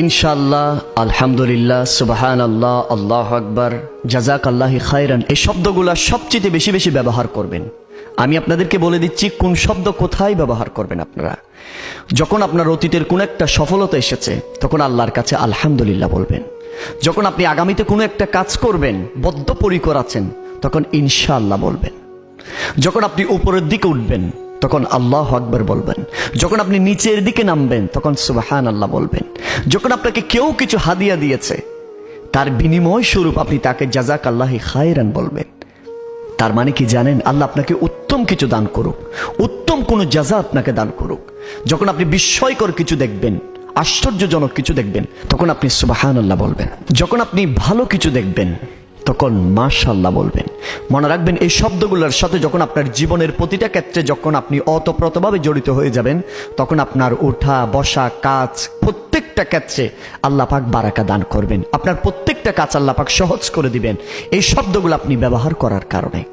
ইনশাল্লাহ আলহামদুলিল্লাহ সুবাহান আল্লাহ আল্লাহ আকবর জাজাক আল্লাহি খায়রান, এই শব্দগুলা সবচেয়ে বেশি বেশি ব্যবহার করবেন। আমি আপনাদেরকে বলে দিচ্ছি, কোন শব্দ কোথায় ব্যবহার করবেন আপনারা। যখন আপনার অতীতের কোনো একটা সফলতা এসেছে, তখন আল্লাহর কাছে আলহামদুলিল্লাহ বলবেন। যখন আপনি আগামীতে কোনো একটা কাজ করবেন, বদ্ধপরিকর আছেন, তখন ইনশাআল্লাহ বলবেন। যখন আপনি উপরের দিকে উঠবেন, তখন আল্লাহ আকবর বলবেন। যখন আপনি নিচের দিকে নামবেন, তখন সুবাহান আল্লাহ বলবেন। যখন আপনাকে কেউ কিছু হাদিয়া দিয়েছে, তার বিনিময় স্বরূপ আপনি তাকে জাজাক আল্লাহ খায়রান বলবেন। তার মানে কি জানেন, আল্লাহ আপনাকে উত্তম কিছু দান করুক, উত্তম কোনো জাজা আপনাকে দান করুক। যখন আপনি বিস্ময়কর কিছু দেখবেন, আশ্চর্যজনক কিছু দেখবেন, তখন আপনি সুবাহান আল্লাহ বলবেন। যখন আপনি ভালো কিছু দেখবেন তখন মাশাল্লাহ বলবেন। মনে রাখবেন, এই শব্দগুলোর সাথে যখন আপনার জীবনের প্রতিটা ক্ষেত্রে যখন আপনি অতপ্রতভাবে জড়িত হয়ে যাবেন, তখন আপনার ওঠা বসা, কাজ প্রত্যেকটা ক্ষেত্রে আল্লাপাক বারাকা দান করবেন। আপনার প্রত্যেকটা কাজ আল্লাপাক সহজ করে দিবেন। এই শব্দগুলো আপনি ব্যবহার করার কারণে।